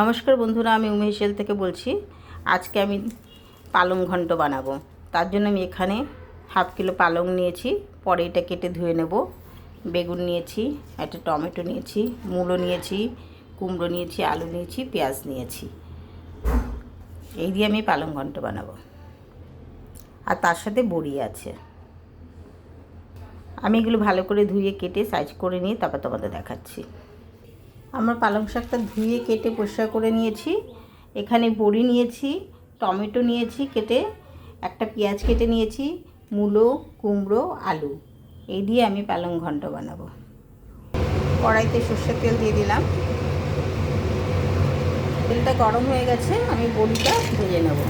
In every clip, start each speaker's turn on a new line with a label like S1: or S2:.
S1: নমস্কার বন্ধুরা, আমি উমেশ সেল থেকে বলছি, আজকে আমি পালং ঘন্ট বানাবো। তার জন্য আমি এখানে হাফ কিলো পালং নিয়েছি, পরে এটা কেটে ধুয়ে নেব। বেগুন নিয়েছি, একটা টমেটো নিয়েছি, মূলো নিয়েছি, কুমড়ো নিয়েছি, আলু নিয়েছি, পেঁয়াজ নিয়েছি। এই দিয়ে আমি পালং ঘন্ট বানাবো। আর তার সাথে বড়ি আছে। আমি এগুলো ভালো করে ধুয়ে কেটে সাইজ করে নিয়ে তারপর তোমাদের দেখাচ্ছি। আমার পালং শাকটা ধুয়ে কেটে পরিষ্কার করে নিয়েছি। এখানে বড়ি নিয়েছি, টমেটো নিয়েছি কেটে, একটা পেঁয়াজ কেটে নিয়েছি, মূলো, কুমড়ো, আলু। এই দিয়ে আমি পালং ঘন্ট বানাবো। কড়াইতে সর্ষের তেল দিয়ে দিলাম। তেলটা গরম হয়ে গেছে, আমি বড়িটা ভেজে নেব।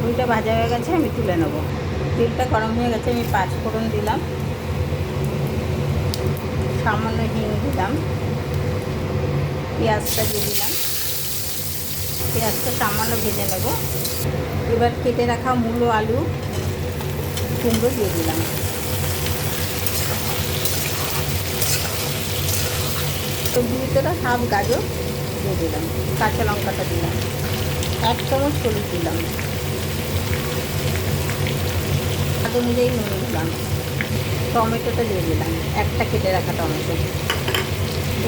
S1: বড়িটা ভাজা হয়ে গেছে, আমি তুলে নেব। তেলটা গরম হয়ে গেছে, আমি পাঁচ ফোড়ন দিলাম। সামান্য হিং দিলাম। পেঁয়াজটা দিয়ে দিলাম। পেঁয়াজটা সামান্য ভেজে নেব। এবার কেটে রাখা মূলো, আলু, কুমড়ো দিয়ে দিলাম। সবজির ভিতরে হাফ গাজর দিয়ে দিলাম, কাঁচা লঙ্কাটা দিলাম। এক চামচ হলুদ দিলাম। স্বাদ অনুযায়ী নুন দিলাম টমেটোটা দিয়ে দিলাম। একটা কেটে রাখা টমেটো।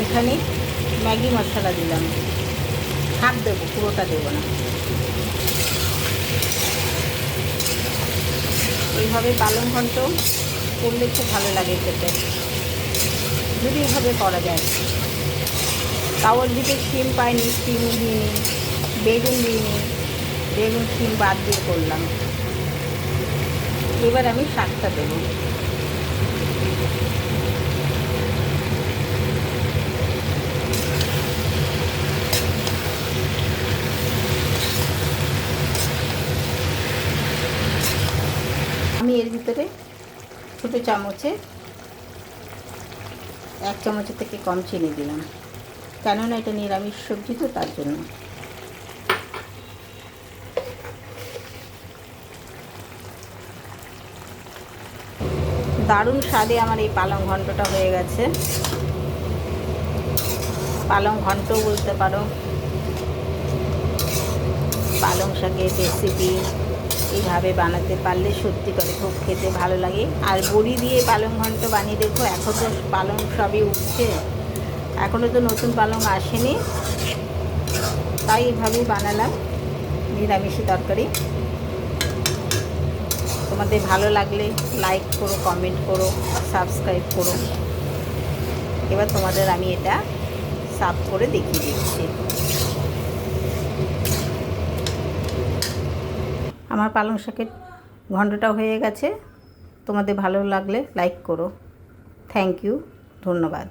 S1: এখানে ম্যাগি মশলা দিলাম। হাফ দেবো, পুরোটা দেবো না। এইভাবে পালং ঘন্ট করলে খুব ভালো লাগে খেতে। যদি এভাবে করা যায়। তাওয়ার দিকে শিম পাইনি শিম দিইনি, বেগুন দিইনি, বেগুন, শিম বাদ দিয়ে করলাম। এবার আমি শাকটা দেবো। আমি এর ভিতরে ছোটো চামচে, এক চামচের থেকে কম চিনি দিলাম। কেননা এটা নিরামিষ সবজি তো তার জন্য। দারুণ স্বাদে আমার এই পালং ঘন্টটা হয়ে গেছে। পালং ঘন্টও বলতে পারো। পালং শাকের রেসিপি এইভাবে বানাতে পারলে সত্যি করে খুব খেতে ভালো লাগে। আর বড়ি দিয়ে পালং ঘন্ট বানিয়ে দেখো, এখন তো পালং সবই উঠছে। এখনও তো নতুন পালং আসেনি। তাই এইভাবেই বানালাম, নিরামিষি তরকারি। তোমাদের ভালো লাগলে লাইক করো কমেন্ট করো সাবস্ক্রাইব করো। এবার তোমাদের আমি এটা সাফ করে দেখিয়ে দিচ্ছি। আমার পালং শাকের ঘণ্টটা হয়ে গেছে। তোমাদের ভালো লাগলে লাইক করো। থ্যাংক ইউ ধন্যবাদ।